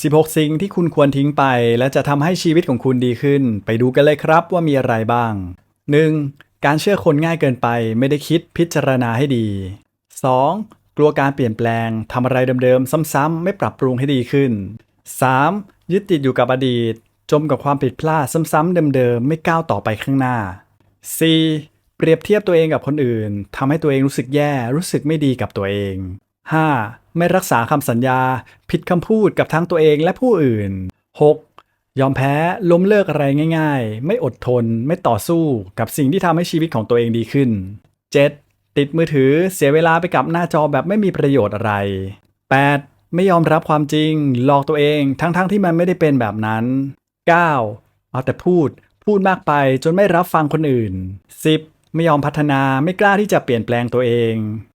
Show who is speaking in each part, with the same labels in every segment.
Speaker 1: 16 สิ่งที่คุณควรทิ้งไป และจะทำให้ชีวิตของคุณดีขึ้น ไปดูกันเลยครับว่ามีอะไรบ้าง 1. การเชื่อคนง่ายเกินไปไม่ได้คิดพิจารณาให้ดี 2. กลัวการเปลี่ยนแปลงทำอะไรเดิมๆ ซ้ำๆ ไม่ปรับปรุงให้ดีขึ้น 3. ยึดติดอยู่กับอดีต จมกับความผิดพลาดซ้ำๆเดิมๆ ไม่ก้าวต่อไปข้างหน้า 4. เปรียบเทียบตัวเองกับคนอื่นทำให้ตัวเองรู้สึกแย่รู้สึกไม่ดีกับตัวเอง 5. ไม่รักษาคำสัญญา ผิดคำพูดกับทั้งตัวเองและผู้อื่น 6. ยอมแพ้ล้มเลิกอะไรง่าย ๆ ไม่อดทน ไม่ต่อสู้กับสิ่งที่ทำให้ชีวิตของตัวเองดีขึ้น 7. ติดมือถือเสียเวลาไปกับหน้าจอแบบไม่มีประโยชน์อะไร 8. ไม่ยอมรับความจริง หลอกตัวเองทั้งๆทที่มันไม่ได้เป็นแบบนั้น 9. เอาแต่พูด พูดมากไปจนไม่รับฟังคนอื่น 10. ไม่ยอมพัฒนาไม่กล้าที่จะเปลี่ยนแปลงตัวเอง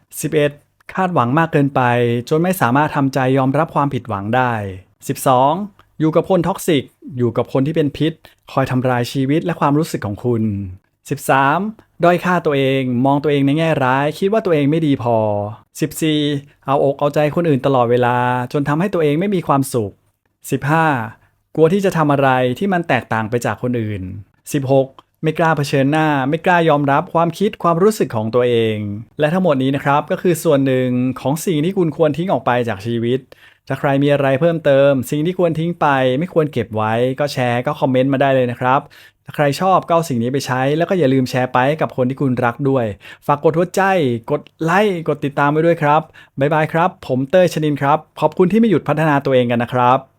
Speaker 1: 11. คาดหวังมากเกินไป จนไม่สามารถทำใจยอมรับความผิดหวังได้ 12. อยู่กับคนท็อกซิก อยู่กับคนที่เป็นพิษ คอยทำลายชีวิตและความรู้สึกของคุณ 13. ด้อยค่าตัวเอง มองตัวเองในแง่ร้าย คิดว่าตัวเองไม่ดีพอ 14. เอาอกเอาใจคนอื่นตลอดเวลา จนทำให้ตัวเองไม่มีความสุข 15. กลัวที่จะทำอะไรที่มันแตกต่างไปจากคนอื่น 16. ไม่กล้าเผชิญหน้า ไม่กล้ายอมรับความคิดความรู้สึกของตัวเอง และทั้งหมดนี้นะครับก็คือส่วนหนึ่งของสิ่งที่คุณควรทิ้งออกไปจากชีวิต ถ้าใครมีอะไรเพิ่มเติม สิ่งที่ควรทิ้งไป ไม่ควรเก็บไว้ ก็แชร์ก็คอมเมนต์มาได้เลยนะครับถ้าใครชอบก็เอาสิ่งนี้ไปใช้ แล้วก็อย่าลืมแชร์ไปกับคนที่คุณรักด้วย ฝากกดหัวใจ กดไลค์กดติดตามไว้ด้วยครับบ๊ายบายครับ ผมเต้ยชนินครับ ขอบคุณที่ไม่หยุดพัฒนาตัวเองกันนะครับ